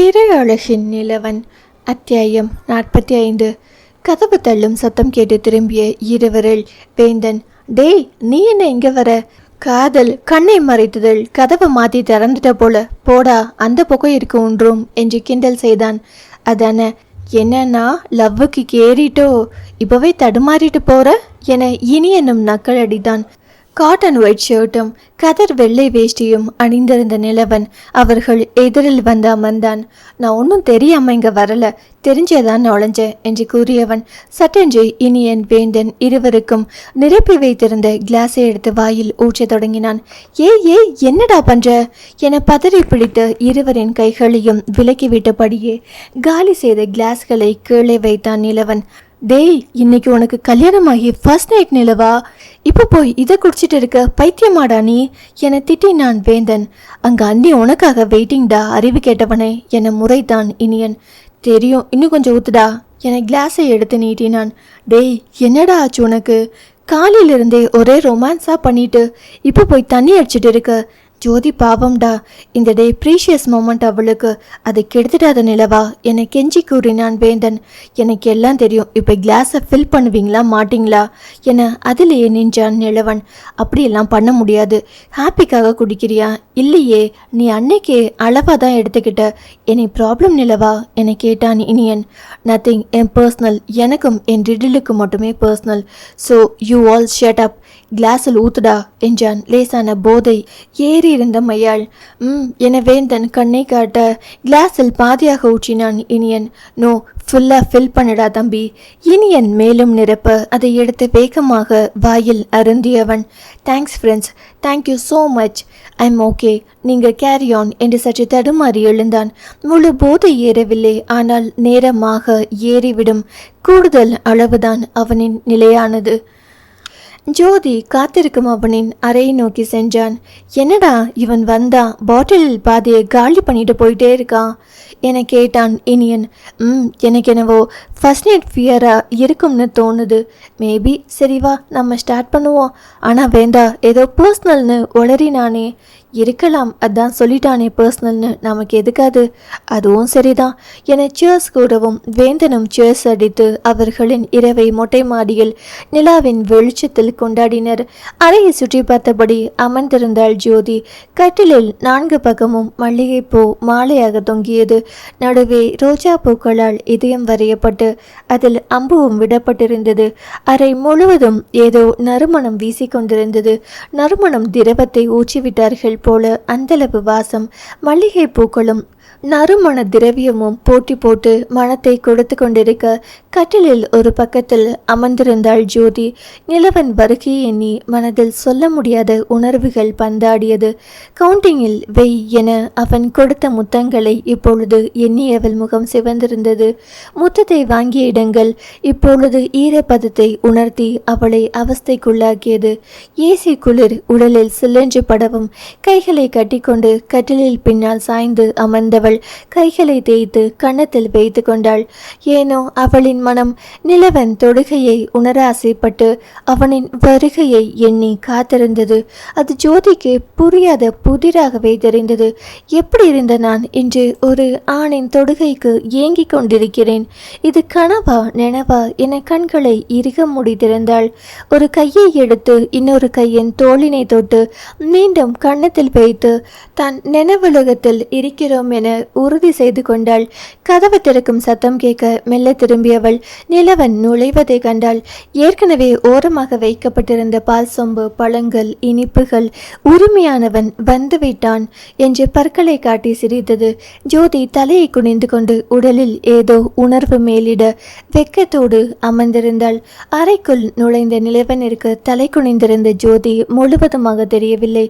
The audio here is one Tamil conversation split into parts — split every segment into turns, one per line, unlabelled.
பேரழகின் நிலவன். அத்தியாயம் நாற்பத்தி ஐந்து கதவு தள்ளும் சத்தம் கேட்டு திரும்பிய இருவரில் வேந்தன் டேய் நீ என்ன இங்க வர? காதல் கண்ணை மறைத்துதல் கதவை மாத்தி திறந்துட்ட போல. போடா அந்த பக்கம் இருக்கு ஒன்றும் என்று கிண்டல் செய்தான். அதான என்னன்னா லவ்வுக்கு கேறிட்டோ? இப்பவே தடுமாறிட்டு போற? என இனி என்னும் நக்கல் அடித்தான். காட்டன் ஒயிட் ஷர்ட்டும் கதர் வெள்ளை வேஷ்டியும் அணிந்திருந்த நிலவன் அவர்கள் எதிரில் வந்து அமர்ந்தான். நான் ஒன்றும் தெரியாம இங்க வரல தெரிஞ்சேதான் நுழைஞ்சேன் என்று கூறியவன். சட்டென்று இனியன் வேந்தன் இருவருக்கும் நிரப்பி வைத்திருந்த கிளாஸை எடுத்து வாயில் ஊற்றத் தொடங்கினான். ஏ ஏ என்னடா பண்ற? என பதறி பிடித்த இருவரின் கைகளையும் விலக்கிவிட்டபடியே காலி செய்த கிளாஸ்களை கீழே வைத்தான் நிலவன். டேய் இன்னைக்கு உனக்கு கல்யாணமாகி ஃபர்ஸ்ட் நைட் நிலவா? இப்போ போய் இதை குடிச்சிட்டு இருக்க பைத்தியமாடா நீ? என திட்டினான் வேந்தன். அங்க அண்ணி உனக்காக வெயிட்டிங்டா அறிவு கேட்டவனே. என முறைத்தான் இனியன். தெரியும் இன்னும் கொஞ்சம் ஊத்துடா. என கிளாஸை எடுத்து நீட்டினான். டேய் என்னடா ஆச்சு உனக்கு? காலையிலிருந்தே ஒரே ரொமான்ஸாக பண்ணிட்டு இப்போ போய் தண்ணி அடிச்சிட்டு இருக்க. ஜோதி பாவம்டா. இந்த டே ப்ரீஷியஸ் மூமெண்ட் அவளுக்கு. அதை கெடுத்துடாத நிலவா? என கெஞ்சி கூறினான் வேந்தன். எனக்கு எல்லாம் தெரியும். இப்போ கிளாஸை ஃபில் பண்ணுவீங்களா மாட்டிங்களா? என அதிலேயே நின்றான் நிலவன். அப்படியெல்லாம் பண்ண முடியாது. ஹாப்பிக்காக குடிக்கிறியா? இல்லையே. நீ அன்னைக்கே அளவாக தான் எடுத்துக்கிட்ட. என்னை ப்ராப்ளம் நிலவா? என கேட்டான் இனியன். நத்திங் என் பர்சனல் எனக்கும் என் ரிடிலுக்கு மட்டுமே personal so you all shut up கிளாஸில் ஊத்துடா என்றான். லேசான போதை. ஏறி இருந்த மையாள். ம் என வேந்தன் கண்ணை காட்ட கிளாஸில் பாதியாக ஊற்றினான் இனியன். நோ ஃபுல்லாக ஃபில் பண்ணடா தம்பி. இனியன் மேலும் நிரப்ப அதை எடுத்து வேகமாக வாயில் அருந்தியவன். Thanks friends thank you so much I'm okay நீங்கள் கேரி ஆன் என்று சற்று தடுமாறி எழுந்தான். முழு போதை ஏறவில்லை ஆனால் நேரமாக ஏறிவிடும். கூடுதல் அளவுதான் அவனின் நிலையானது. ஜோதி காத்திருக்கும் அவனின் அறையை நோக்கி சென்றான். என்னடா இவன் வந்தா? பாட்டிலில் பாதையை காலி பண்ணிட்டு போயிட்டே இருக்கான் என கேட்டான் இனியன். ம் எனக்கு என்னவோ ஃபர்ஸ்ட் நைட் ஃபியராக இருக்கும்னு தோணுது. மேபி சரி வா நம்ம ஸ்டார்ட் பண்ணுவோம். ஆனால் வேண்டா ஏதோ பர்சனல்னு உளறினானே. இருக்கலாம் அதான் சொல்லிட்டானே பர்சனல்னு நமக்கு எதுக்காது? அதுவும் சரிதான். என சேர்ஸ் கூடவும் வேந்தனும் சேர்ஸ் அடித்து அவர்களின் இரவை மொட்டை மாடியில் நிலாவின் வெளிச்சத்தில் கொண்டாடினர். அறையை சுற்றி பார்த்தபடி அமர்ந்திருந்தாள் ஜோதி. கட்டிலில் நான்கு பக்கமும் மல்லிகைப்பூ மாலையாக தொங்கியது. நடுவே ரோஜா பூக்களால் இதயம் வரையப்பட்டு அதில் அம்புவும் விடப்பட்டிருந்தது. அறை முழுவதும் ஏதோ நறுமணம் வீசிக்கொண்டிருந்தது. நறுமணம் திரவத்தை ஊற்றிவிட்டார்கள் போல அந்தளவு வாசம் மல்லிகை பூக்களும் நறுமண திரவியமும் போட்டி போட்டு மனத்தை கொடுத்து கொண்டிருக்க கட்டிலில் ஒரு பக்கத்தில் அமர்ந்திருந்தாள் ஜோதி. நிலவன் வருகை எண்ணி மனதில் சொல்ல முடியாத உணர்வுகள் பந்தாடியது. கவுண்டிங்கில் வெய் என அவன் கொடுத்த முத்தங்களை இப்பொழுது எண்ணியவள் முகம் சிவந்திருந்தது. முத்தத்தை வாங்கிய இடங்கள் இப்பொழுது ஈரப்பதத்தை உணர்த்தி அவளை அவஸ்தைக்குள்ளாக்கியது. ஏசி குளிர் உடலில் சில்லென்று படவும் கைகளை கட்டிக்கொண்டு கட்டிலில் பின்னால் சாய்ந்து அமர்ந்து வந்தவள் கைகளை தேய்த்து கன்னத்தில் வைத்து கொண்டாள். ஏனோ அவளின் மனம் நிலவன் தொடுகையை உணர ஆசைப்பட்டு அவனின் வருகையை எண்ணி காத்திருந்தது. அது ஜோதிக்கு புரியாத புதிராகவே தெரிந்தது. எப்படி இருந்த நான் இன்று ஒரு ஆணின் தொடுகைக்கு ஏங்கிக் கொண்டிருக்கிறேன்? இது கனவா நினவா என கண்களை இறுக முடித்திருந்தாள் ஒரு கையை எடுத்து இன்னொரு கையின் தோளினை தொட்டு மீண்டும் கன்னத்தில் வைத்து தான் நினைவுலகத்தில் இருக்கிறோம் என உறுதி செய்து கொண்டாள். கதவு திறக்கும் சத்தம் கேட்க மெல்ல திரும்பியவள் நிலவன் நுழைவதை கண்டாள். ஏற்கனவே ஓரமாக வைக்கப்பட்டிருந்த பால் சொம்பு பழங்கள் இனிப்புகள் உரிமையானவன் வந்துவிட்டான் என்று பற்களை காட்டி சிரித்தது. ஜோதி தலையை குனிந்து கொண்டு உடலில் ஏதோ உணர்வு மேலிட வெக்கத்தோடு அமர்ந்திருந்தாள். அறைக்குள் நுழைந்த நிலவனிற்கு தலை குனிந்திருந்த ஜோதி முழுவதுமாக தெரியவில்லை.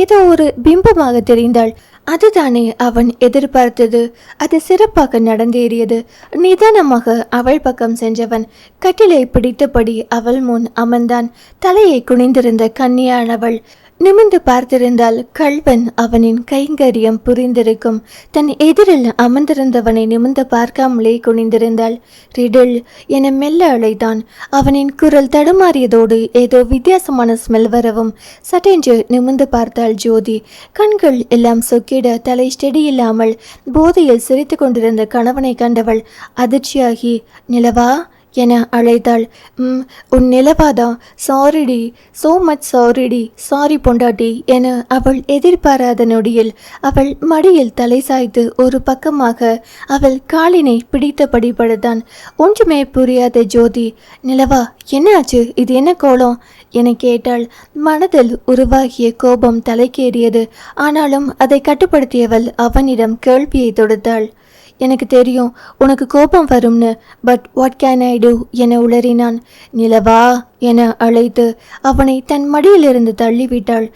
ஏதோ ஒரு பிம்பமாக தெரிந்தாள். அதுதானே அவன் எதிர்பார்த்தது. அது சிறப்பாக நடந்தேறியது. நிதானமாக அவள் பக்கம் சென்றவன் கட்டிலை பிடித்தபடி அவள் முன் அமர்ந்தான். தலையை குனிந்திருந்த கன்னியானவள் நிமிர்ந்து பார்த்திருந்தால் கள்வன் அவனின் கைங்கரியம் புரிந்திருக்கும். தன் எதிரில் அமர்ந்திருந்தவனை நிமிர்ந்து பார்க்காமலே குனிந்திருந்தாள். ரிடில் என மெல்ல அழைத்தான். அவனின் குரல் தடுமாறியதோடு ஏதோ வித்தியாசமான ஸ்மெல் வரவும். சட்டென்று நிமிர்ந்து பார்த்தாள் ஜோதி. கண்கள் எல்லாம் சொக்கிட தலை ஸ்டெடி இல்லாமல் போதையில் சிரித்து கொண்டிருந்த கணவனை கண்டவள் அதிர்ச்சியாகி நிலவா என அழைத்தாள். ம் உன் நிலவாதான் சாரிடி சோ மச் சாரிடி சாரி பொண்டாட்டி என அவள் எதிர்பாராத நொடியில் அவள் மடியில் தலை சாய்த்து ஒரு பக்கமாக அவள் காலினை பிடித்தபடி படுத்தான். ஒன்றுமே புரியாத ஜோதி. நிலவா என்னாச்சு? இது என்ன கோலம்? என கேட்டாள். மனதில் உருவாகிய கோபம் தலைக்கேறியது. ஆனாலும் அதை கட்டுப்படுத்தியவள் அவனிடம் கேள்வியை தொடுத்தாள். எனக்கு தெரியும் உனக்கு கோபம் வரும்னு but what can I do என உளறினான். நிலவா என அழைத்து அவனை தன் மடியிலிருந்து தள்ளிவிட்டாள்.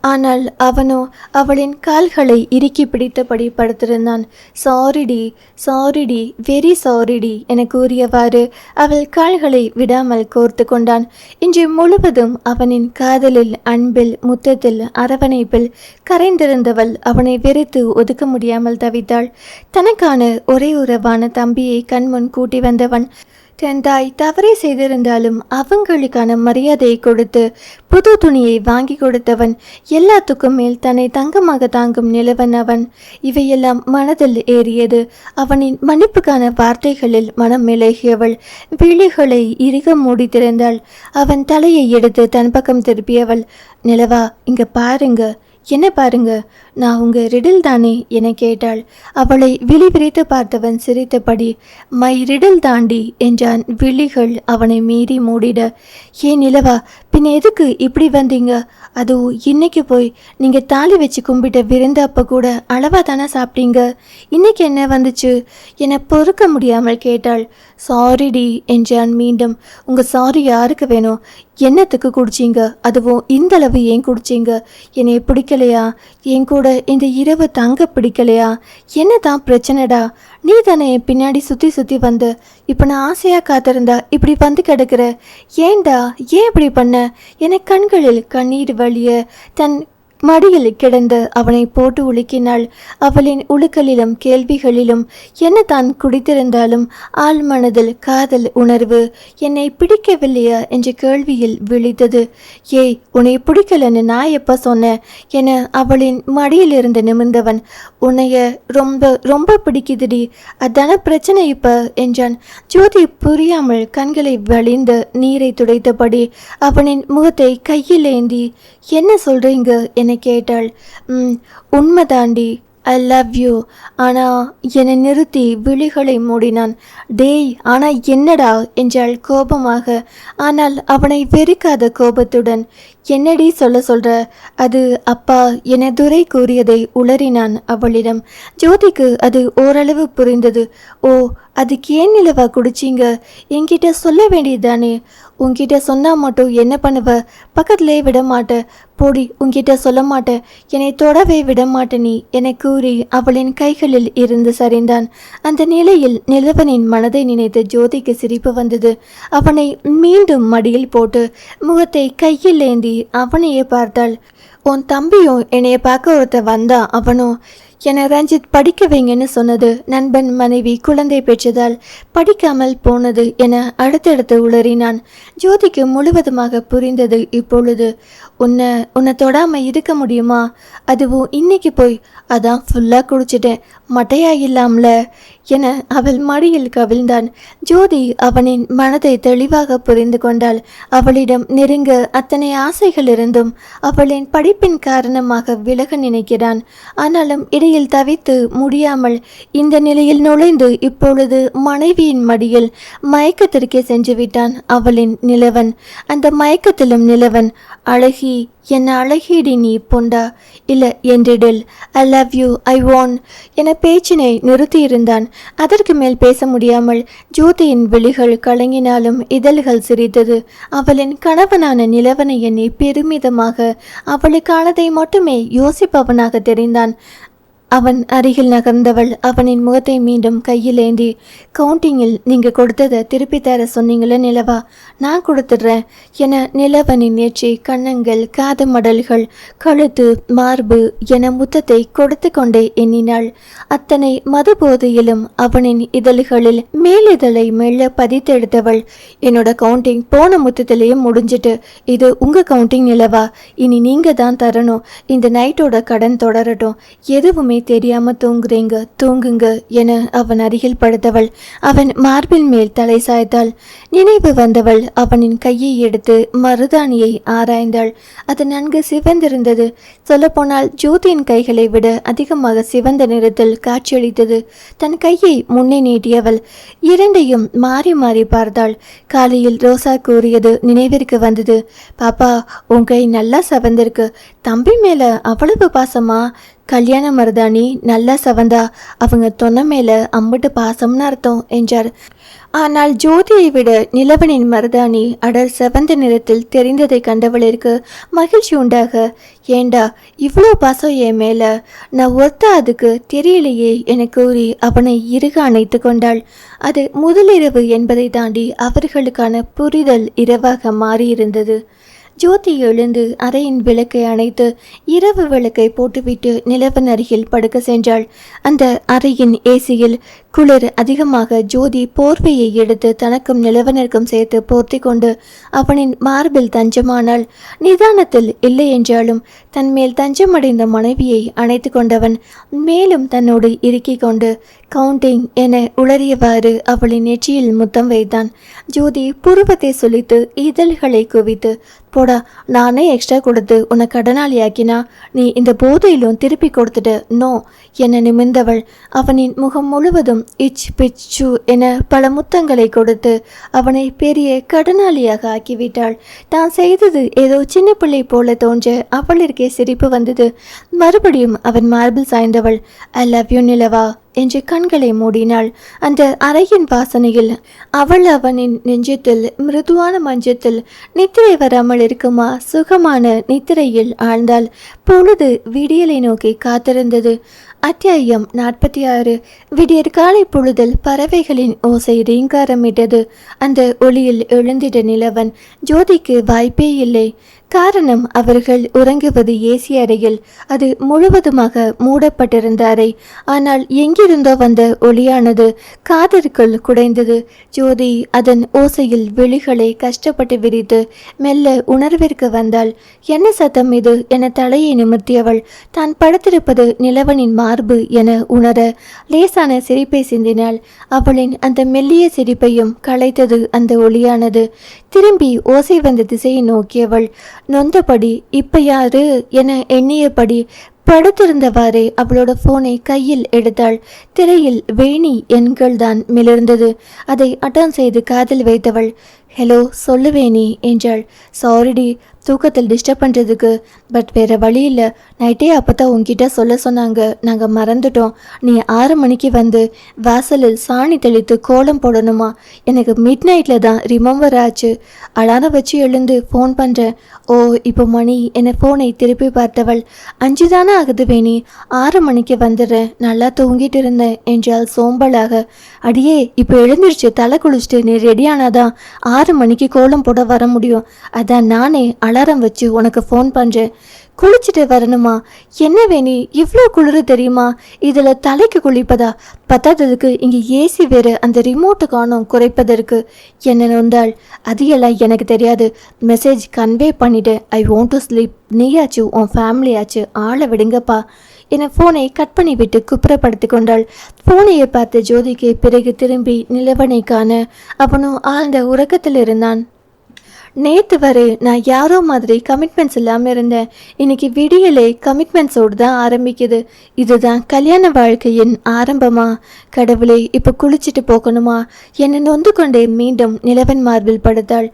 ஆனால் அவனோ அவளின் கால்களை இறுக்கி பிடித்தபடி படுத்திருந்தான். சாரிடி சாரிடி வெரி சாரிடி என கூறியவாறு அவள் கால்களை விடாமல் கோர்த்து கொண்டான். இன்று முழுவதும் அவனின் காதலில் அன்பில் முத்தத்தில் அரவணைப்பில் கரைந்திருந்தவள் அவனை வெறுத்து ஒதுக்க முடியாமல் தவித்தாள். தனக்கான ஒரே உறவான தம்பியை கண்முன் கூட்டி வந்தவன். டெண்டாய் தவறே செய்திருந்தாலும் அவங்களுக்கான மரியாதையை கொடுத்து புது துணியை வாங்கி கொடுத்தவன் எல்லாத்துக்கும் மேல் தன்னை தங்கமாக தாங்கும் நிலவன் அவன். இவையெல்லாம் மனதில் ஏறியது அவனின் மன்னிப்புக்கான வார்த்தைகளில் மனம் விலகியவள் விழிகளை இறுக மூடி திறந்தாள். அவன் தலையை எடுத்து தன் பக்கம் திருப்பியவள். நிலவா இங்க பாருங்க. என்ன பாருங்க நான் உங்க ரிடில் தானே? என கேட்டாள். அவளை விழி விரித்து பார்த்தவன் சிரித்தபடி மை ரிடில் தாண்டி என்றான் விழிகள் அவனை மீறி மூடிட. ஏன் நிலவா பின் எதுக்கு இப்படி வந்தீங்க? அதுவும் இன்னைக்கு போய் நீங்க தாலி வச்சு கும்பிட்ட விருந்து அப்ப கூட அளவா தானே சாப்பிட்டீங்க? இன்னைக்கு என்ன வந்துச்சு? என பொறுக்க முடியாமல் கேட்டாள். சாரிடி என்றான் மீண்டும். உங்க சாரி யாருக்கு வேணும்? என்னத்துக்கு குடிச்சிங்க? அதுவும் இந்த அளவு ஏன் குடிச்சீங்க? என்னை பிடிக்கலையா? என் கூட இந்த இரவு தங்க பிடிக்கலையா? என்ன தான் பிரச்சனைடா? நீ தானே என் பின்னாடி சுற்றி சுற்றி வந்து இப்போ நான் ஆசையாக காத்திருந்தா இப்படி வந்து கிடக்குற? ஏன்டா? ஏன் இப்படி பண்ண? என கண்களில் கண்ணீர் வழிய தன் மடியில் கிடந்து அவனை போட்டு உலுக்கினாள். அவளின் உழுக்கலிலும் கேள்விகளிலும் என்ன தான் குடித்திருந்தாலும் ஆள் மனதில் காதல் உணர்வு என்னை பிடிக்கவில்லையா என்ற கேள்வியில் விழித்தது. ஏய் உன்னை பிடிக்கலன்னு நான் எப்போ சொன்னேன் என அவளின் மடியில் இருந்து நிமிர்ந்தவன் உன்னைய ரொம்ப ரொம்ப பிடிக்குதுடி. அதான பிரச்சனை இப்ப? என்றான். ஜோதி புரியாமல் கண்களை வழிந்து நீரை துடைத்தபடி அவனின் முகத்தை கையில் ஏந்தி என்ன சொல்றீங்க? என கேட்டாள். உண்மைதாண்டி ஐ லவ் யூ ஆனா என்னை நிறுத்தி விழிகளை மூடினான். டேய் ஆனா என்னடா? என்றாள் கோபமாக. ஆனால் அவனை வெறுக்காத கோபத்துடன் என்னடி சொல்ல சொல்ற? அது அப்பா என துரை கூறியதை உளறினான் அவளிடம். ஜோதிக்கு அது ஓரளவு புரிந்தது. ஓ அதுக்கு ஏன் நிலவா குடிச்சீங்க? என்கிட்ட சொல்ல வேண்டியதுதானே. உன்கிட்ட சொன்னா மட்டும் என்ன பண்ணுவ? பக்கத்திலே விட மாட்ட. போடி உன்கிட்ட சொல்ல மாட்டேன் என்னை தொடவே விட மாட்ட நீ என கூறி அவளின் கைகளில் இருந்து சரிந்தான். அந்த நிலையில் நிலவனின் மனதை நினைத்து ஜோதிக்கு சிரிப்பு வந்தது. அவனை மீண்டும் மடியில் போட்டு முகத்தை கையில் ஏந்தி அவனையே பார்த்தாள். உன் தம்பியும் என்னைய பார்க்க ஒருத்தன் வந்தான் அவனும் என ரஞ்சித் படிக்க வைங்கன்னு சொன்னது. நண்பன் மனைவி குழந்தை பெற்றதால் படிக்காமல் போனது என அடுத்தடுத்து உளறினான். ஜோதிக்கு முழுவதுமாக புரிந்தது இப்பொழுது. உன்னை உன்னை தொடாமல் இருக்க முடியுமா? அதுவும் இன்னைக்கு போய் அதான் ஃபுல்லாக குடிச்சிட்டேன் மட்டையா இல்லாமல? என அவள் மடியில் கவிழ்ந்தான். ஜோதி அவனின் மனதை தெளிவாக புரிந்து கொண்டாள். அவளிடம் நெருங்க அத்தனை ஆசைகள் இருந்தும் அவளின் படிப்பின் காரணமாக விலக நினைக்கிறான். ஆனாலும் இடையில் தவித்து முடியாமல் இந்த நிலையில் நுழைந்து இப்பொழுது மனைவியின் மடியில் மயக்கத்திற்கே சென்று விட்டான் அவளின் நிலவன். அந்த மயக்கத்திலும் நிலவன் அழகி என்ன அழகிடி நீ பொண்டா? இல்லை என்றிடில் ஐ லவ் யூ ஐ வான் என பேச்சினை நிறுத்தியிருந்தான். அதற்கு மேல் பேச முடியாமல் ஜோதியின் விழிகள் கலங்கினாலும் இதழ்கள் சிரித்தது. அவளின் கணவனான நிலவனை எண்ணி பெருமிதமாக அவளுக்கானதை மட்டுமே யோசிப்பவனாக தெரிந்தான். அவன் அருகில் நகர்ந்தவள் அவனின் முகத்தை மீண்டும் கையில் ஏந்தி கவுண்டிங்கில் நீங்கள் கொடுத்ததை திருப்பி தர சொன்னீங்களே நிலவா? நான் கொடுத்துட்றேன் என நிலவனின் நெற்றி கன்னங்கள் காது மடல்கள் கழுத்து மார்பு என முத்தத்தை கொடுத்து கொண்டே எண்ணினாள். அத்தனை மது போதையிலும் அவனின் இதழ்களில் மேலிதழை மெல்ல பதித்தெடுத்தவள் என்னோட கவுண்டிங் போன முத்தத்திலேயே முடிஞ்சிட்டு இது உங்கள் கவுண்டிங் நிலவா? இனி நீங்கள் தான் தரணும். இந்த நைட்டோட கடன் தொடரட்டும். எதுவுமே தெரியாம தூங்குறீங்க தூங்குங்க என அவன் அருகில் படுத்தவள். அவன் மார்பில் மேல் தலை சாய்த்தாள். நினைவு வந்தவள் அவனின் கையை எடுத்து மருதாணியை ஆராய்ந்தாள். அது நன்கு சிவந்திருந்தது. சொல்லப்போனால் ஜோதியின் கைகளை விட அதிகமாக சிவந்த நிறத்தில் காட்சியளித்தது. தன் கையை முன்னே நீட்டியவள். இரண்டையும் மாறி மாறி பார்த்தாள். காலையில் ரோசா கூறியது நினைவிற்கு வந்தது. பாப்பா உன் கை நல்லா சவந்திருக்கு. தம்பி மேல அவ்வளவு பாசமா? கல்யாண மருதாணி நல்லா சவந்தா. அவங்க தொன்ன மேலே அம்பிட்டு பாசம்னு அர்த்தம் என்றார். ஆனால் ஜோதியை விட நிலவனின் மருதாணி அடர் செவந்த நிறத்தில் தெரிந்ததை கண்டவளிற்கு மகிழ்ச்சி உண்டாக. ஏண்டா இவ்வளோ பாசம் என் மேலே? நான் ஒத்த அதுக்கு தெரியலையே என கூறி அவனை இறுக அணைத்து கொண்டாள். அது முதலிரவு என்பதை தாண்டி அவர்களுக்கான புரிதல் இரவாக மாறியிருந்தது. ஜோதி எழுந்து அறையின் விளக்கை அணைத்து இரவு விளக்கை போட்டுவிட்டு நிலவன் அருகில் படுக்க சென்றாள். அந்த அறையின் ஏசியில் குளிர் அதிகமாக ஜோதி போர்வையை எடுத்து தனக்கும் நிலவனருக்கும் சேர்த்து போர்த்தி கொண்டு அவனின் மார்பில் தஞ்சமானாள். நிதானத்தில் இல்லை என்றாலும் தன் மேல் தஞ்சமடைந்த மனைவியை அணைத்து கொண்டவன் மேலும் தன்னோடு இறுக்கிக் கொண்டு கவுண்டிங் என உளறியவாறு அவளின் நெற்றியில் முத்தம் வைத்தான். ஜோதி புருவத்தை சொல்லித்து இதழ்களை குவித்து போடா நானே எக்ஸ்ட்ரா கொடுத்து உன்னை கடனாளியாக்கினா நீ இந்த போதையிலும் திருப்பி கொடுத்துட்டு நோ என நிமிர்ந்தவள் அவனின் முகம் முழுவதும் இச் பிச் சு என பல முத்தங்களை கொடுத்து அவனை பெரிய கடனாளியாக ஆக்கிவிட்டாள். தான் செய்தது ஏதோ சின்ன பிள்ளை போல தோன்ற அவளிற்கே சிரிப்பு வந்தது. மறுபடியும் அவன் மார்பில் சாய்ந்தவள் ஐ லவ் யூ நிலவா. என்று கண்களை மூடினாள். அந்த அறையின் வாசனையில் அவள் அவனின் நெஞ்சத்தில் மிருதுவான மஞ்சத்தில் நித்திரை வராமல் இருக்குமா சுகமான நித்திரையில் ஆழ்ந்தாள். பொழுது விடியலை நோக்கி காத்திருந்தது. அத்தியாயம் நாற்பத்தி ஆறு. விடியற் காலை பொழுதில் பறவைகளின் ஓசை ரீங்காரமிட்டது. அந்த ஒளியில் எழுந்திட நிலவன் ஜோதிக்கு வாய்ப்பே இல்லை. காரணம் அவர்கள் உறங்குவது ஏசி அறையில். அது முழுவதுமாக மூடப்பட்டிருந்த அறை. ஆனால் எங்கிருந்தோ வந்த ஒளியானது காதிற்குள் குடைந்தது. ஜோதி அதன் ஓசையில் விழிகளை கஷ்டப்பட்டு விரித்து மெல்ல உணர்விற்கு வந்தாள். என்ன சத்தம் இது என தலையை நிமிர்த்தியவள். தான் படுத்திருப்பது நிலவனின் மார்பு என உணர லேசான சிரிப்பை சிந்தினாள். அவளின் அந்த மெல்லிய சிரிப்பையும் களைத்தது அந்த ஒளியானது. திரும்பி ஓசை வந்த திசையை நோக்கியவள் நொந்தபடி இப்ப யாரு? என எண்ணியபடி படுத்திருந்தவாறே அவளோட போனை கையில் எடுத்தாள். திரையில் வேணி எண்கள் தான் மிளிர்ந்தது. அதை அட்டன் செய்து காதில் வைத்தவள் ஹலோ சொல்லு வேணி என்றாள் சாரிடி தூக்கத்தில் டிஸ்டர்ப் பண்ணுறதுக்கு பட் வேறு வழி இல்லை. நைட்டே அப்போ தான் உங்ககிட்ட சொல்ல சொன்னாங்க. நாங்கள் மறந்துட்டோம். நீ ஆறு மணிக்கு வந்து வாசலில் சாணி தெளித்து கோலம் போடணுமா? எனக்கு மிட் நைட்டில் தான் ரிமெம்பர் ஆச்சு. அலாரம் வச்சு எழுந்து ஃபோன் பண்ணுறேன் ஓ இப்போ மணி. என ஃபோனை திருப்பி பார்த்தவள். அஞ்சு தானே ஆகுது வேணி. ஆறு மணிக்கு வந்துடுறேன். நல்லா தூங்கிட்டு இருந்தேன். என்றால் சோம்பலாக. அடியே இப்போ எழுந்திருச்சு தலை குளிச்சுட்டு நீ ரெடியானாதான் ஆறு மணிக்கு கோலம் போட வர முடியும். அதான் நானே அலாரம் வச்சு உனக்கு ஃபோன் பண்ணுறேன் குளிச்சுட்டு வரணுமா? என்ன வேணி? இவ்வளோ குளிர் தெரியுமா? இதில் தலைக்கு குளிப்பதா? பத்தாததுக்கு இங்கே ஏசி வேறு அந்த ரிமோட்டு காணும் குறைப்பதற்கு. என்ன நொந்தாள்? அது எல்லாம் எனக்கு தெரியாது. மெசேஜ் கன்வே பண்ணிவிட்டு ஐ வாண்ட் டு ஸ்லீப் நீயாச்சு உன் ஃபேமிலியாச்சு ஆளை விடுங்கப்பா. என ஃபோனை கட் பண்ணிவிட்டு குப்புறப்படுத்தி கொண்டாள். ஃபோனையை பார்த்த ஜோதிக்கு பிறகு திரும்பி நிலவனை காண அவனும் ஆழ்ந்த உறக்கத்தில் இருந்தான். நேற்று வரை நான் யாரோ மாதிரி கமிட்மெண்ட்ஸ் இல்லாமல் இருந்தேன். இன்னைக்கு விடியலே கமிட்மெண்ட்ஸோடு தான் ஆரம்பிக்குது. இதுதான் கல்யாண வாழ்க்கையின் ஆரம்பமா? கடவுளே இப்போ குளிச்சுட்டு போகணுமா? என்னை நொந்து கொண்டே மீண்டும் நிலவன் மார்பில் படுத்தாள்.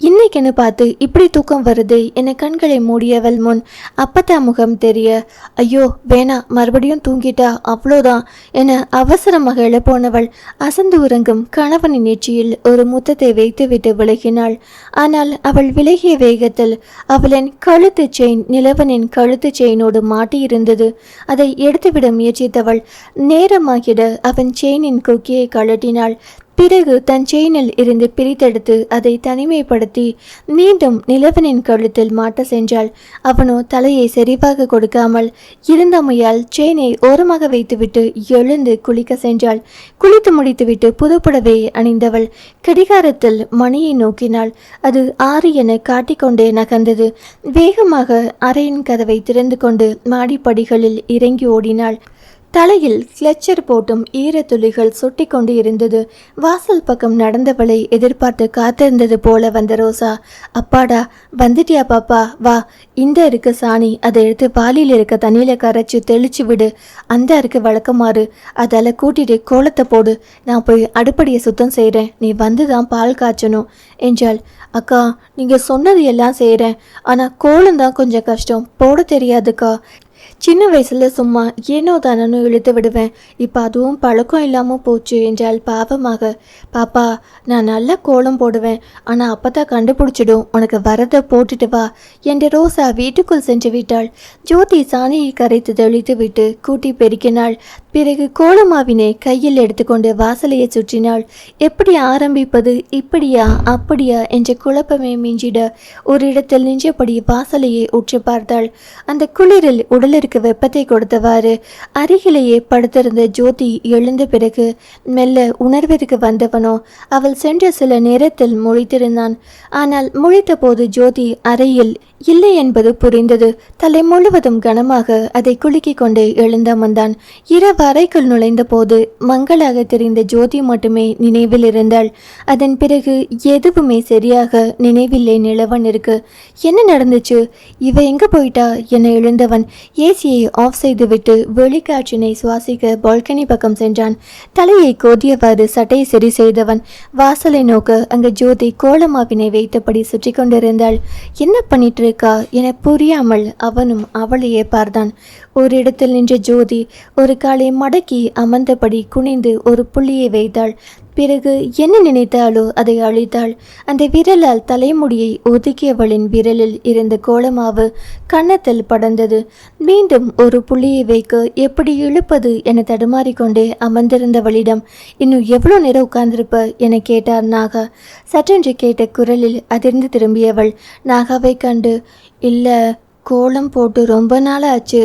இன்னைக்குன்னு பார்த்து இப்படி தூக்கம் வருது என கண்களை மூடியவள் முன் அப்பத்தா முகம் தெரிய ஐயோ வேணா மறுபடியும் தூங்கிட்டா அவ்வளோதான் என அவசரமாக எழப்போனவள் அசந்து உறங்கும் கணவனின் நெற்றியில் ஒரு முத்தத்தை வைத்துவிட்டு விலகினாள். ஆனால் அவள் விலகிய வேகத்தில் அவளின் கழுத்து செயின் நிலவனின் கழுத்து செயினோடு மாட்டியிருந்தது. அதை எடுத்துவிட முயற்சித்தவள் நேரமாகிட அவன் செயினின் கொக்கியை கழட்டினாள். பிறகு தன் செயினில் இருந்து பிரித்தெடுத்து அதை தனிமைப்படுத்தி மீண்டும் நிலவனின் கழுத்தில் மாட்ட சென்றாள். அவனோ தலையை சரிவாக கொடுக்காமல் இருந்தமையால் செயினை ஓரமாக வைத்துவிட்டு எழுந்து குளிக்க சென்றாள். குளித்து முடித்துவிட்டு புதுப்புடவையை அணிந்தவள் கடிகாரத்தில் மணியை நோக்கினாள். அது ஆறு என காட்டிக்கொண்டே நகர்ந்தது. வேகமாக அறையின் கதவை திறந்து கொண்டு மாடிப்படிகளில் இறங்கி ஓடினாள். தலையில் கிளச்சர் போட்டும் ஈரத்துளிகள் சொட்டி கொண்டு இருந்தது. வாசல் பக்கம் நடந்தவளை எதிர்பார்த்து காத்திருந்தது போல வந்த ரோசா. அப்பாடா வந்துட்டியா பாப்பா? வா. இந்த இருக்கு சாணி. அதை எடுத்து பாலியில் இருக்க தண்ணியில் கரைச்சி தெளிச்சு விடு. அந்த இருக்கு வழக்கமாறு. அதால் கூட்டிட்டு கோலத்தை போடு. நான் போய் அடுப்படியை சுத்தம் செய்கிறேன் நீ வந்து தான் பால் காய்ச்சணும். என்றாள். அக்கா நீங்கள் சொன்னது எல்லாம் செய்கிறேன் ஆனால் கோலம் தான் கொஞ்சம் கஷ்டம். போட தெரியாதுக்கா. சின்ன வயசுல சும்மா ஏனோ தானோ இழுத்து விடுவேன். இப்போ அதுவும் பழக்கம் இல்லாமல் போச்சு என்றால் பாவமாக. பாப்பா நான் நல்லா கோலம் போடுவேன். ஆனால் அப்போ தான் கண்டுபிடிச்சிடும். உனக்கு வரதை போட்டுட்டு வா என்று ரோசா வீட்டுக்குள் சென்று விட்டாள். ஜோதி சாணியை கரைத்து தெளித்து விட்டு கூட்டி பெருக்கினாள். பிறகு கோலமாவினை கையில் எடுத்துக்கொண்டு வாசலையை சுற்றினாள். எப்படி ஆரம்பிப்பது? இப்படியா? அப்படியா? என்ற குழப்பமே மிஞ்சிட ஒரு இடத்தில் நின்றபடி வாசலையை உற்று பார்த்தாள். அந்த குளிரில் உடலிற்கு வெப்பத்தை கொடுத்தவாறு அருகிலேயே படுத்திருந்த ஜோதி எழுந்த பிறகு மெல்ல உணர்விற்கு வந்தவனோ அவள் சென்ற சில நேரத்தில் முழித்திருந்தான். ஆனால் முழித்த போது ஜோதி அறையில் இல்லை என்பது புரிந்தது. தலை முழுவதும் கனமாக அதை குலுக்கிக் கொண்டே எழுந்தமர்ந்தான். இரவு அறைக்குள் நுழைந்த போது மங்களாக தெரிந்த ஜோதி மட்டுமே நினைவில் இருந்தாள். அதன் பிறகு எதுவுமே சரியாக நினைவில்லை நிலவனிற்கு என்ன நடந்துச்சு? இவ எங்க போயிட்டா? என எழுந்தவன் ஏசியை ஆஃப் செய்துவிட்டு வெளிக்காற்றினை சுவாசிக்க பால்கனி பக்கம் சென்றான். தலையை கோதியவாறு சட்டையை சரி செய்தவன் வாசலை நோக்க அங்கு ஜோதி கோலமாவினை வைத்தபடி சுற்றி கொண்டிருந்தாள். என்ன பண்ணிட்டு இருக்கா என புரியாமல் அவனும் அவளையே பார்த்தான். ஒரு இடத்தில் நின்ற ஜோதி ஒரு காலை மடக்கி அமர்ந்தபடி குனிந்து ஒரு புள்ளியை வைத்தாள். பிறகு என்ன நினைத்தாளோ அதை அழித்தாள். அந்த விரலால் தலைமுடியை ஒதுக்கியவளின் விரலில் இருந்த கோலமாவு கன்னத்தில் படர்ந்தது. மீண்டும் ஒரு புள்ளியை வைக்க எப்படி இழுப்பது என தடுமாறிக்கொண்டே அமர்ந்திருந்தவளிடம் இன்னும் எவ்வளோ நேரம் உட்கார்ந்திருப்ப? என கேட்டார் நாகா. சற்றென்று கேட்ட குரலில் அதிர்ந்து திரும்பியவள் நாகாவை கண்டு. இல்லை கோலம் போட்டு ரொம்ப நாள் ஆச்சு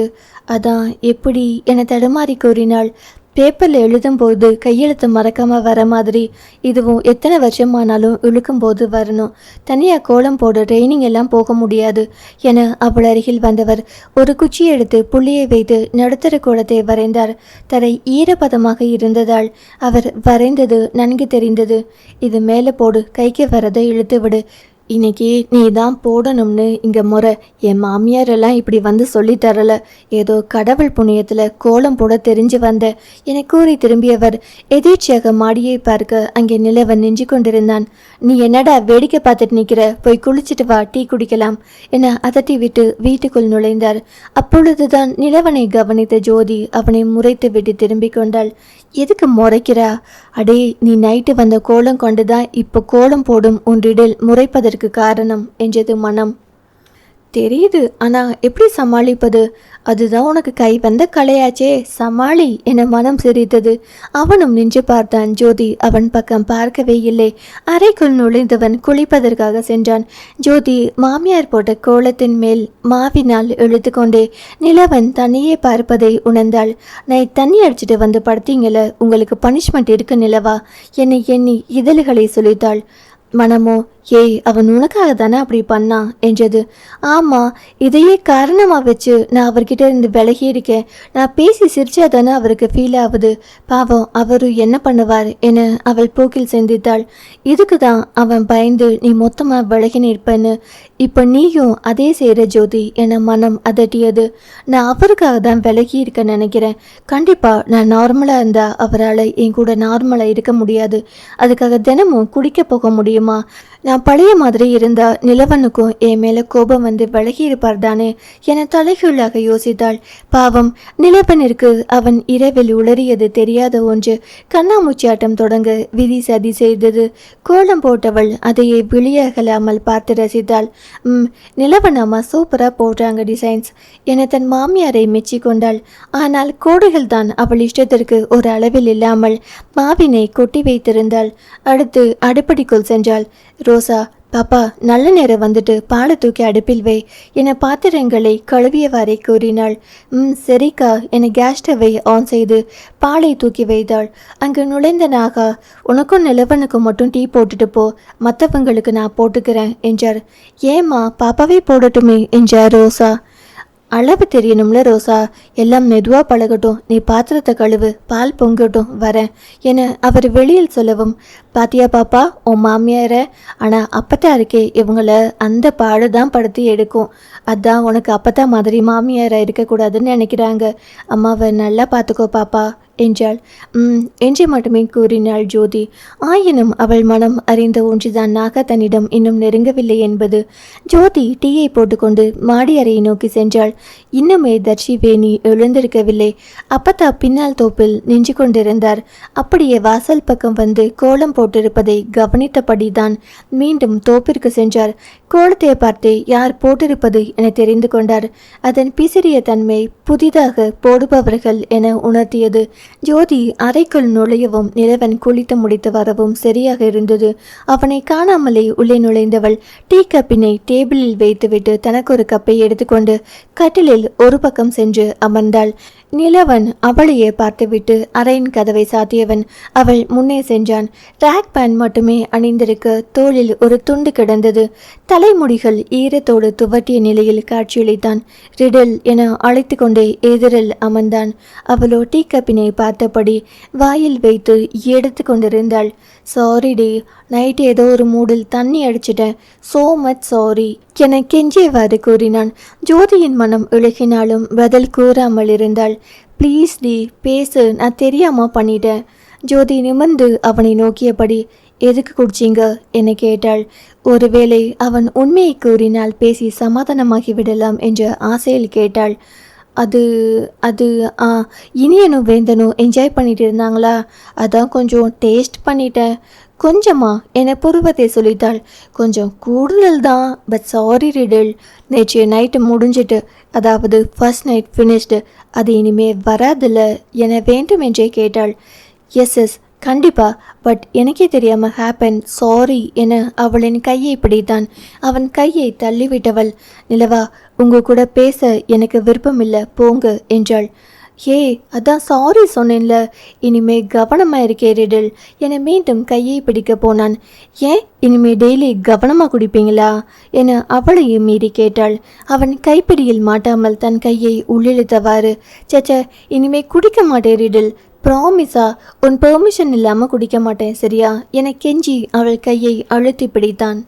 அதான் எப்படி என தடுமாறி கூறினாள். பேப்பரில் எழுதும்போது கையெழுத்து மறக்காமல் வர மாதிரி இதுவும் எத்தனை வருஷமானாலும் இழுக்கும்போது வரணும். தனியாக கோலம் போட ட்ரைனிங் எல்லாம் போக முடியாது என அவள் அருகில் வந்தவர் ஒரு குச்சி எடுத்து புள்ளியை வைத்து நடுத்தர கோலத்தை வரைந்தார். தரை ஈரப்பதமாக இருந்ததால் அவர் வரைந்தது நன்கு தெரிந்தது. இது மேலே போடு கைக்கு வரதை இழுத்து விடு இன்னைக்கு நீ தான் போடணும்னு இங்கே முறை. என் மாமியார் எல்லாம் இப்படி வந்து சொல்லி தரல ஏதோ கடவுள் புண்ணியத்தில் கோலம் போட தெரிஞ்சு வந்த. என கூறி திரும்பியவர் எதேச்சியாக மாடியை பார்க்க அங்கே நிலவன் நின்று கொண்டிருந்தான். நீ என்னடா வேடிக்கை பார்த்துட்டு நிற்கிற போய் குளிச்சுட்டு வா டீ குடிக்கலாம் என அதட்டி விட்டு வீட்டுக்குள் நுழைந்தார். அப்பொழுதுதான் நிலவனை கவனித்த ஜோதி அவனை முறைத்து விட்டு திரும்பிக் கொண்டாள். எதுக்கு முறைக்கிறா? அடே நீ நைட்டு வந்த கோலம் கொண்டுதான் இப்போ கோலம் போடும். ஒன்றிடில் முறைப்பதற்கு காரணம் என்றது மனம். தெரியுது. ஆனா எப்படி சமாளிப்பது? அதுதான் உனக்கு கை வந்த கலையாச்சே. சமாளி என மனம் சிரித்தது. அவனும் நின்று பார்த்தான். ஜோதி அவன் பக்கம் பார்க்கவே இல்லை. அறைக்குள் நுழைந்தவன் குளிப்பதற்காக சென்றான். ஜோதி மாமியார் போட்ட கோலத்தின் மேல் மாவினால் இழுத்துக்கொண்டே நிலவன் தன்னையே பார்ப்பதை உணர்ந்தாள். நைட் தண்ணி அடிச்சுட்டு வந்து படுத்தீங்கள உங்களுக்கு பனிஷ்மெண்ட் இருக்கு நிலவா? என்னை எண்ணி இதழ்களை சொல்லித்தாள். மனமோ ஏய் அவன் உனக்காக தானே அப்படி பண்ணான் என்றது. ஆமாம் இதையே காரணமாக வச்சு நான் அவர்கிட்ட இருந்து விலகி இருக்கேன். நான் பேசி சிரிச்சா தானே அவருக்கு ஃபீல் ஆகுது. பாவம் அவரு என்ன பண்ணுவார் என அவள் போக்கில் சிந்தித்தாள். இதுக்கு தான் அவன் பயந்து நீ மொத்தமாக விலகி நிற்பன்னு. இப்போ நீயும் அதே செய்கிற ஜோதி என மனம் அதட்டியது. நான் அவருக்காக தான் விலகி இருக்க நினைக்கிறேன். கண்டிப்பாக நான் நார்மலாக இருந்தால் அவரால் என் கூட நார்மலாக இருக்க முடியாது. அதுக்காக தினமும் குடிக்க போக முடியுமா? நான் பழைய மாதிரி இருந்தா நிலவனுக்கும் என் மேல கோபம் வந்து விலகியிருப்பார் தானே என தலைகீழாக யோசித்தாள். பாவம் நிலவனிற்கு அவன் இரவில் உளறியது தெரியாத ஒன்று. கண்ணாமூச்சி ஆட்டம் தொடங்க விதி சதி செய்தது. கோலம் போட்டவள் அதையே விழியகலாமல் பார்த்து ரசித்தாள். ம் நிலவன் அம்மா சூப்பரா போடுறாங்க டிசைன்ஸ் என தன் மாமியாரை மெச்சிக்கொண்டாள் ஆனால் கோடுகள் தான் அவள் இஷ்டத்திற்கு ஒரு அளவில் இல்லாமல் மாவினை கொட்டி வைத்திருந்தாள். அடுத்து அடுப்படிக்குள் சென்றாள். ரோசா பாப்பா நல்ல நேரம் வந்துட்டு பாலை தூக்கி அடுப்பில் வை. என பாத்திரங்களை கழுவியவாறே கூறினாள். ம் சரிக்கா என கேஸ் ஸ்டவை ஆன் செய்து பாலை தூக்கி வைத்தாள். அங்கு நுழைந்த நாகா உனக்கும் நிலவனுக்கும் மட்டும் டீ போட்டுட்டு போ. மற்றவங்களுக்கு நான் போட்டுக்கிறேன் என்றார். ஏம்மா பாப்பாவே போடட்டுமே என்றார் ரோசா. அளவு தெரியணும்ல ரோசா. எல்லாம் மெதுவாக பழகட்டும். நீ பாத்திரத்தை கழுவு பால் பொங்கட்டும் வரேன் என அவர் வெளியில் சொல்லவும் பாத்தியா பாப்பா உன் மாமியார. ஆனால் அப்பத்தா இருக்கே. இவங்கள அந்த பாடு தான் படுத்தி எடுக்கும். அதான் உனக்கு அப்பத்தா மாதிரி மாமியாராக இருக்கக்கூடாதுன்னு நினைக்கிறாங்க. அம்மாவை நல்லா பார்த்துக்கோ பாப்பா. என்றாள். என்று மட்டுமே கூறினாள் ஜோதி. ஆயினும் அவள் மனம் அறிந்த ஒன்றுதான் நாக தன்னிடம் இன்னும் நெருங்கவில்லை என்பது. ஜோதி டீயை போட்டுக்கொண்டு மாடி அறையை நோக்கி சென்றாள். இன்னுமே தர்ஷி வேணி எழுந்திருக்கவில்லை. அப்பத்தா பின்னால் தோப்பில் நின்று கொண்டிருந்தார். அப்படியே வாசல் பக்கம் வந்து கோலம் போட்டிருப்பதை கவனித்தபடிதான் மீண்டும் தோப்பிற்கு சென்றார். கோலத்தை பார்த்தே யார் போட்டிருப்பது என தெரிந்து கொண்டார். அதன் பிசிறிய தன்மை புதிதாக போடுபவர்கள் என உணர்த்தியது. ஜோதி அறைக்குள் நுழையவும் நிலவன் குளித்து முடித்து வரவும் சரியாக இருந்தது. அவனை காணாமலே உள்ளே நுழைந்தவள் டீ கப்பினை டேபிளில் வைத்துவிட்டு தனக்கு ஒரு கப்பை எடுத்துக்கொண்டு கட்டிலில் ஒரு பக்கம் சென்று அமர்ந்தாள். நிலவன் அவளையே பார்த்துவிட்டு அறையின் கதவை சாத்தியவன் அவள் முன்னே சென்றான். ட்ராக் பேண்ட் மட்டுமே அணிந்திருக்க தோளில் ஒரு துண்டு கிடந்தது. தலைமுடிகள் ஈரத்தோடு துவட்டிய நிலையில் காட்சியளித்தான். ரிடல் என அழைத்து கொண்டே எதிரில் அமர்ந்தான். அவளோ டீ கப்பினை பார்த்தபடி வாயில் வைத்து எடுத்து கொண்டிருந்தாள். சாரி டே நைட் ஏதோ ஒரு மூடில் தண்ணி அடிச்சிட்டேன். சோ மச் சாரி என கெஞ்சியவாறு கூறினான். ஜோதியின் மனம் இழுகினாலும் பதில் கூறாமல் இருந்தாள். ப்ளீஸ் டி பேசு நான் தெரியாம பண்ணிட்டேன் ஜோதி நிமிர்ந்து அவனை நோக்கியபடி எதுக்கு குடிச்சீங்க? என கேட்டாள். ஒருவேளை அவன் உண்மையை கூறினால் பேசி சமாதானமாகி விடலாம் என்ற ஆசையில் கேட்டாள். அது அது ஆ இனியனும் வேந்தனும் என்ஜாய் பண்ணிட்டு இருந்தாங்களா? அதான் கொஞ்சம் டேஸ்ட் பண்ணிட்டேன். கொஞ்சமா என புருவத்தை சொல்லித்தாள் கொஞ்சம் கூடுதல் தான் பட் சாரி ரிடில் நேற்று நைட்டு முடிஞ்சிட்டு அதாவது ஃபர்ஸ்ட் நைட் ஃபினிஷ்டு அது இனிமே வராதில்ல என வேண்டும் என்றே கேட்டாள். எஸ் எஸ் கண்டிப்பா பட் எனக்கே தெரியாமல் ஹேப்பன் சாரி என அவளின் கையை பிடித்தான். அவன் கையை தள்ளிவிட்டவள். நிலவா உங்க கூட பேச எனக்கு விருப்பமில்லை போங்க என்றாள். ஏய் அதான் சாரி சொன்னேன்ல. இனிமே கவனமாக இருக்கே ரிடில். என மீண்டும் கையை பிடிக்க போனான். ஏன்? இனிமே டெய்லி கவனமாக குடிப்பீங்களா? என அவளையும் மீறி கேட்டாள். அவன் கைப்பிடியில் மாட்டாமல் தன் கையை உள்ளிழுத்தவாறு சச்ச இனிமே குடிக்க மாட்டேன் ரிடில். ப்ராமிஸா உன் பெர்மிஷன் இல்லாமல் குடிக்க மாட்டேன் சரியா? என கெஞ்சி அவள் கையை அழுத்தி பிடித்தான்.